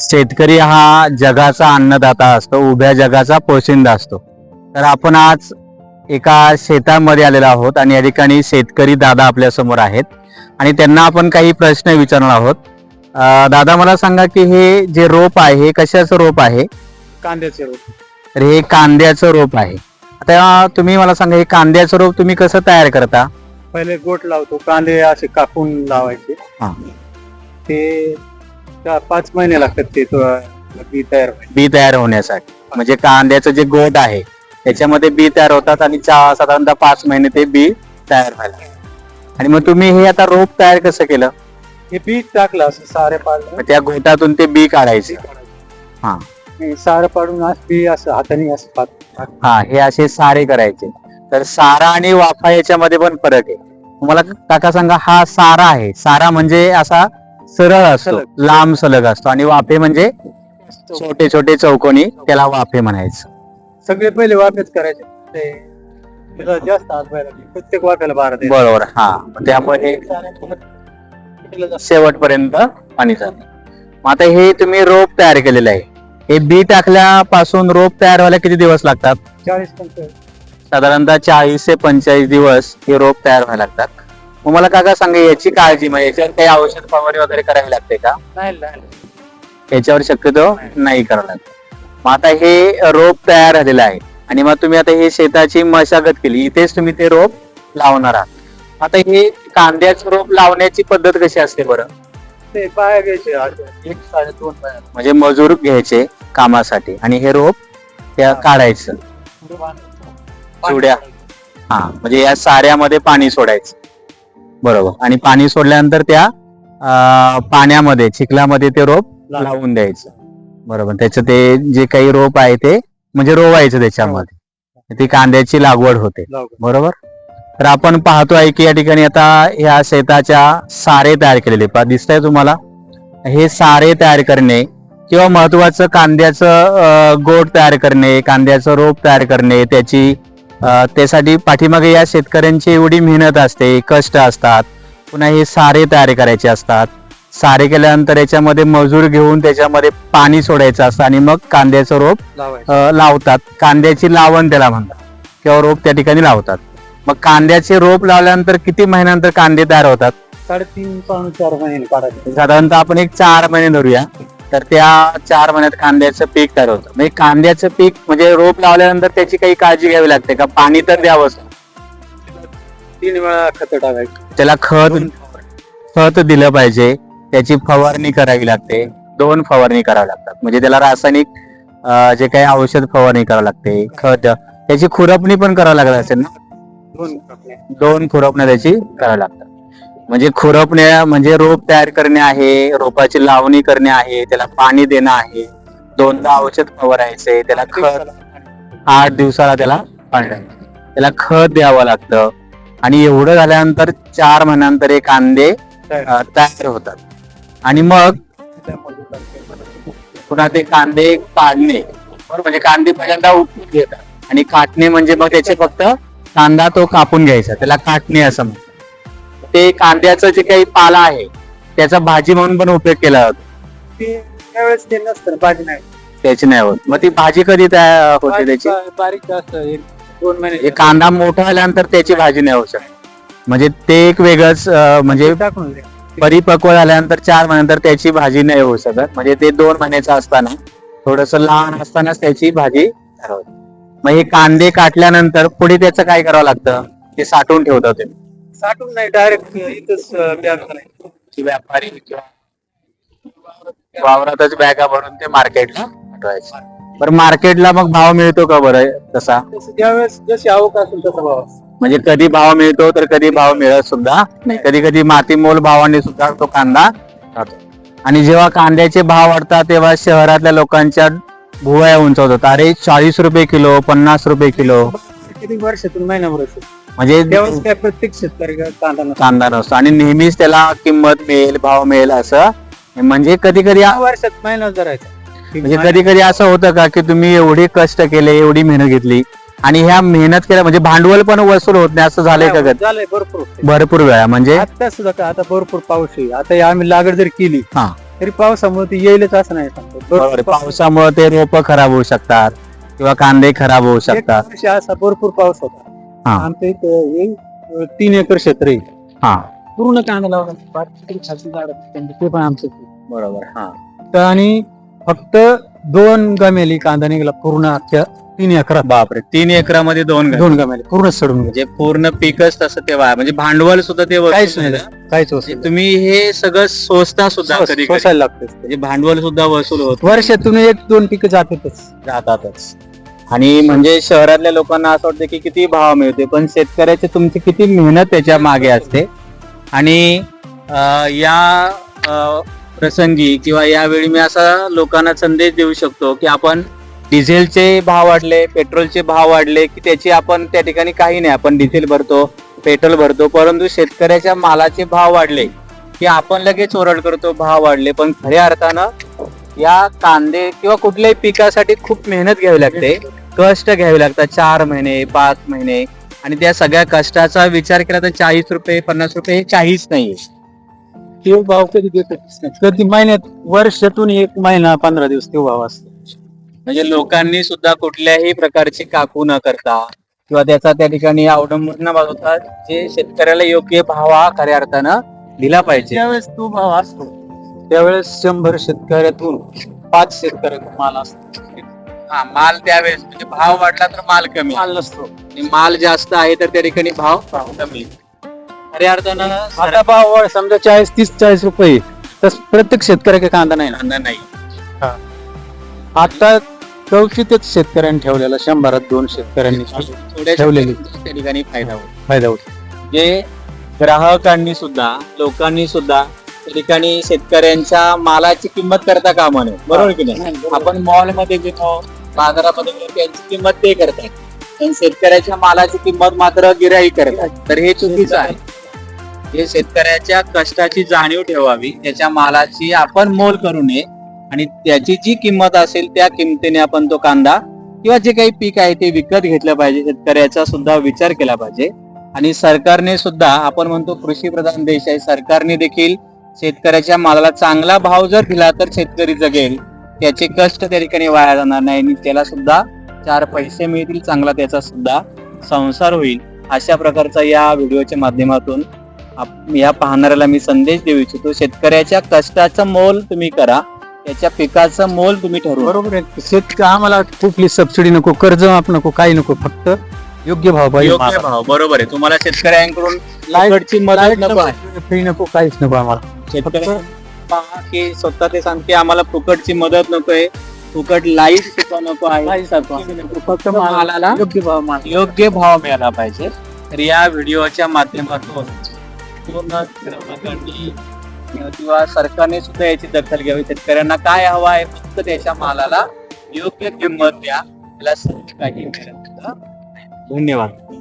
शेतकरी हा जगाचा अन्नदाता असतो उभ्या जगाचा पोशिंदा असतो. तर आपण आज एका शेतामध्ये आलेलो आहोत आणि या ठिकाणी शेतकरी दादा आपल्यासमोर आहेत. आणि त्यांना आपण काही प्रश्न विचारणार आहोत. दादा मला सांगा की हे जे रोप आहे हे कशाचं रोप आहे? कांद्याचे रोप. तर हे कांद्याचं रोप आहे. आता तुम्ही मला सांगा हे कांद्याचं रोप तुम्ही कसं तयार करता? पहिले गोट लावतो कांदे असे कापून लावायचे. हा. ते चार पाच महिने लागतात ते तो बी तयार व्हायला. बी तयार होण्यासाठी. म्हणजे कांद्याचं जे गोट आहे त्याच्यामध्ये बी तयार होतात आणि चा- साधारणतः पाच महिने ते बी तयार व्हायला आणि मग तुम्ही हे आता रोप तयार कसं केलं? हे बी टाकलं असं सारे पाडलं त्या गोटातून ते बी काढायचे. हा. हा सारं पाडून असं बी असं हाताने असं हा हे असे सारे करायचे. तर सारा आणि वाफा याच्यामध्ये पण फरक आहे. मला काका सांगा हा सारा आहे. सारा म्हणजे असा सरळ असतो सलग. लांब सलग असतो. आणि वाफे म्हणजे छोटे छोटे चौकोनी त्याला वाफे म्हणायचं. सगळे पहिले वाफेच करायचे. ते त्याला जास्त हात व्हायला लागले. प्रत्येक वाफ्याला बारा. बरोबर हा. त्यामुळे हे शेवटपर्यंत पाणी जाते मग आता हे तुम्ही रोप तयार केलेलं आहे. हे बी टाकल्यापासून रोप तयार व्हायला किती दिवस लागतात? चाळीस साधारणतः चाळीस ते पंचेचाळीस दिवस हे रोप तयार व्हायला लागतात. मग मला काका सांगा याची काळजी म्हणजे याच्यावर काही औषध फवारणी वगैरे करावी लागते का? नाही नाही. याच्यावर शक्यतो नाही करावं लागत. मग आता हे रोप तयार झालेलं आहे आणि मग तुम्ही आता हे शेताची मशागत केली इथेच तुम्ही ते रोप लावणार आहात. आता हे कांद्याचं रोप लावण्याची पद्धत कशी असते बरं? ते पाया घ्यायचे. एक साडे दोन पाया. म्हणजे मजूर घ्यायचे कामासाठी आणि हे रोप त्या काढायचं. चिवड्या. हा म्हणजे या साऱ्यामध्ये पाणी सोडायचं. बरोबर. आणि पाणी सोडल्यानंतर त्या अं, पाण्यामध्ये चिखलामध्ये ते रोप लावून द्यायचं. बरोबर. त्याचं ते जे काही रोप आहे ते म्हणजे रोवायचं त्याच्यामध्ये. ती कांद्याची लागवड होते. बरोबर? तर आपण पाहतोय की या ठिकाणी आता ह्या शेताच्या सारे तयार केलेले पहा दिसतंय तुम्हाला? हे सारे तयार करणे किंवा महत्वाचं कांद्याचं अं, गोट तयार करणे कांद्याचं रोप तयार करणे त्याची त्यासाठी पाठीमागे या शेतकऱ्यांची एवढी मेहनत असते कष्ट असतात. पुन्हा हे सारे तयार करायचे असतात. सारे केल्यानंतर याच्यामध्ये मजूर घेऊन त्याच्यामध्ये पाणी सोडायचं असतं आणि मग कांद्याचं रोप लावतात. कांद्याची लावण त्याला म्हणतात किंवा रोप त्या ठिकाणी लावतात. मग कांद्याचे रोप लावल्यानंतर किती महिन्यानंतर कांदे तयार होतात? साडेतीन चार महिने साधारणतः आपण एक चार महिने धरूया. तर त्या चार महिन्यात कांद्याचं पीक तयार होतं. म्हणजे कांद्याचं पीक म्हणजे रोप लावल्यानंतर त्याची काही काळजी घ्यावी लागते का? पाणी तर द्यावंच. तीन वेळा खत टाकायचे. त्याला खत खत दिलं पाहिजे. त्याची फवारणी करावी लागते. दोन फवारणी करावी लागतात. म्हणजे त्याला रासायनिक जे काही औषध फवारणी करावं लागते खत त्याची खुरपणी पण करावं लागत असेल ना? दोन खुरपण्या त्याची कराव्या लागतात. म्हणजे खुरपण्या म्हणजे रोप तयार करणे आहे रोपाची लावणी करणे आहे त्याला पाणी देणं आहे दोनदा औषध फवारायचे त्याला खत आठ दिवसाला त्याला पाणी. त्याला खत द्यावं लागतं. आणि एवढं झाल्यानंतर चार महिन्यानंतर हे कांदे तयार होतात. आणि मग पुन्हा ते कांदे काढणे म्हणजे कांदे पहिल्यांदा उपटून घेतात. आणि काटणे म्हणजे मग त्याचे फक्त कांदा तो कापून घ्यायचा. त्याला काटणे असं म्हणतात. ते कांद्याचं जे काही पाला आहे त्याचा भाजी म्हणून पण उपयोग केला जातो. ते त्यावेळेस ते नसतं भाजी नाही. त्याची नाही होत. मग ती भाजी कधी तयार होते त्याची? बारीक असतं एक दोन हे महिने कांदा मोठा झाल्यानंतर त्याची भाजी नाही होऊ शकत. म्हणजे ते एक वेगळंच अं, म्हणजे टाकून द्या. परिपक्व झाल्यानंतर चार महिन्यानंतर त्याची भाजी नाही होऊ शकत. म्हणजे ते दोन महिन्याचं असताना थोडस लहान असतानाच त्याची भाजी मग हे कांदे काटल्यानंतर पुढे त्याचं काय करावं लागतं? ते साठवून ठेवतात ते साठून नाही डायरेक्ट इथंच बॅग करायचं की व्यापारी किंवा वावरातच बॅगा भरून ते मार्केटला पाठवायचे. बरं मार्केटला मग भाव मिळतो का बरं तसा? तसं ज्यावेळेस जशी आवक असेल तसा भाव. म्हणजे कधी भाव मिळतो तर कधी भाव मिळत सुद्धा नाही. कधी कधी माती मोल भावाने सुद्धा तो कांदा राहतो आणि जेव्हा कांद्याचे भाव वाढतात तेव्हा शहरातल्या लोकांच्या भुवया उंचवतात. अरे चाळीस रुपये किलो पन्नास रुपये किलो. किती वर्षातून महिनाभर असतो म्हणजे काय प्रत्येक शेतकरी कांदा नसतो. कांदा नसतो. आणि नेहमीच त्याला किंमत मिळेल भाव मिळेल असं. म्हणजे कधी कधी दहा वर्षात महिना धरायचा म्हणजे कधी कधी असं होतं का की तुम्ही एवढे कष्ट केले एवढी मेहनत घेतली. आणि ह्या मेहनत केल्या म्हणजे भांडवल पण वसूल होत नाही असं झालंय का कधी? झालंय भरपूर भरपूर वेळा म्हणजे? आता सुद्धा का आता भरपूर पाऊस आहे आता हे आम्ही लागड जर केली हा. तरी पावसामुळे ते येईलच असं नाही सांगतो. बरोबर आहे. पावसामुळे ते रोप खराब होऊ शकतात किंवा कांदे खराब होऊ एक शकतात. वर्षी असा भरपूर पाऊस होता. हा. आमच्या इथं हे, अं, तीन एकर क्षेत्र आहे. हा. पूर्ण कांदा लावला पाच झाडं त्यांची, ते पण आमचं बरोबर हा. तर आणि फक्त दोन गमेली कांदा निघाला पूर्ण अख्ख्या तीन एकरात. बापरे तीन एकरामध्ये दोन. दोन गमेली पूर्ण सडून गेले. म्हणजे पूर्ण पीकच तसं तेव्हा म्हणजे भांडवल सुद्धा ते वसूल काहीच नाही झालं. काहीच म्हणजे वसूल तुम्ही हे सगळं सोचता सुद्धा कधी. सोसायला लागते म्हणजे भांडवल सुद्धा वसूल होत वर्षातून एक दोन पिकं जातातच. राहतातच आणि म्हणजे शहरातल्या लोकांना असं वाटतं की किती भाव मिळते पण शेतकऱ्याची तुमची किती मेहनत त्याच्यामागे असते. आणि या प्रसंगी किंवा यावेळी मी असा लोकांना संदेश देऊ शकतो की आपण डिझेलचे भाव वाढले पेट्रोलचे भाव वाढले की त्याची आपण त्या ठिकाणी काही नाही आपण डिझेल भरतो पेट्रोल भरतो परंतु शेतकऱ्याच्या मालाचे भाव वाढले की आपण लगेच ओरड करतो भाव वाढले पण खऱ्या अर्थानं या कांदे किंवा कुठल्याही पिकासाठी खूप मेहनत घ्यावी लागते. कष्ट घ्यावे लागतात. चार महिने पाच महिने आणि त्या सगळ्या कष्टाचा विचार केला तर चाळीस रुपये पन्नास रुपये हे काहीच नाहीये. ते भाव कधी नाही कधी महिन्यात वर्षातून एक महिना पंधरा दिवस ते भाव असतो. म्हणजे लोकांनी सुद्धा कुठल्याही प्रकारची काकू न करता किंवा त्याचा त्या ठिकाणी अवलंबून न बाजवता जे शेतकऱ्याला योग्य भाव हा खऱ्या अर्थानं दिला पाहिजे. त्यावेळेस तो भाव असतो त्यावेळेस शंभर शेतकऱ्यातून पाच शेतकऱ्यातून माल असतो. हा माल त्यावेळेस म्हणजे भाव वाढला तर माल कमी. माल नसतो. आणि माल जास्त आहे तर त्या ठिकाणी भाव कमी. खऱ्या अर्थानं आता भाव वाढ- समजा चाळीस तीस चाळीस रुपये तर प्रत्येक शेतकऱ्याचा कांदा नाही ना? कांदा नाही. आता कवचितच शेतकऱ्यांनी ठेवलेला शंभरात दोन शेतकऱ्यांनी थोड्या ठेवलेली. त्या ठिकाणी फायदा होतो फायदा होतो जे ग्राहकांनी सुद्धा लोकांनी सुद्धा ठिकाणी शेतकऱ्यांच्या मालाची किंमत करता कामा नये. बरोबर की नाही? आपण मॉलमध्ये घेतो बाजारामध्ये घेतो त्यांची किंमत ते करतात. पण शेतकऱ्याच्या मालाची किंमत मात्र गिराई करतात. तर हे चुकीचं आहे. हे शेतकऱ्याच्या कष्टाची जाणीव ठेवावी त्याच्या मालाची आपण मोल करू नये आणि त्याची जी किंमत असेल त्या किमतीने आपण तो कांदा किंवा जे काही पीक आहे ते विकत घेतलं पाहिजे. शेतकऱ्याचा सुद्धा विचार केला पाहिजे. आणि सरकारने सुद्धा आपण म्हणतो कृषी प्रधान देश आहे सरकारने देखील शेतकऱ्याच्या मालाला चांगला भाव जर दिला तर शेतकरी जगेल. त्याचे कष्ट त्या ठिकाणी वाया जाणार नाही आणि त्याला सुद्धा चार पैसे मिळतील चांगला त्याचा सुद्धा संसार होईल. अशा प्रकारचा या व्हिडिओच्या माध्यमातून या पाहणाऱ्याला मी संदेश देऊ इच्छितो. शेतकऱ्याच्या कष्टाचं मोल तुम्ही करा. त्याच्या पिकाचं मोल तुम्ही ठरवा. बरोबर आहे. शेतक आम्हाला कुठली सबसिडी नको कर्ज माफ नको काही नको फक्त योग्य भाव पाहिजे योग्य. भाव बरोबर आहे. तुम्हाला शेतकऱ्यांकडून फ्री नको काहीच नको आम्हाला. की स्वतः ते सांगते आम्हाला फुकटची मदत नकोय. फुकट लाइट सुद्धा नको आहे. फक्त मालाला योग्य भाव माल योग्य भाव मिळाला पाहिजे. तर या व्हिडिओच्या माध्यमातून पूर्ण किंवा सरकारने सुद्धा याची दखल घ्यावी. शेतकऱ्यांना काय हवं आहे फक्त त्याच्या मालाला योग्य किंमत द्या. त्याला काही. धन्यवाद.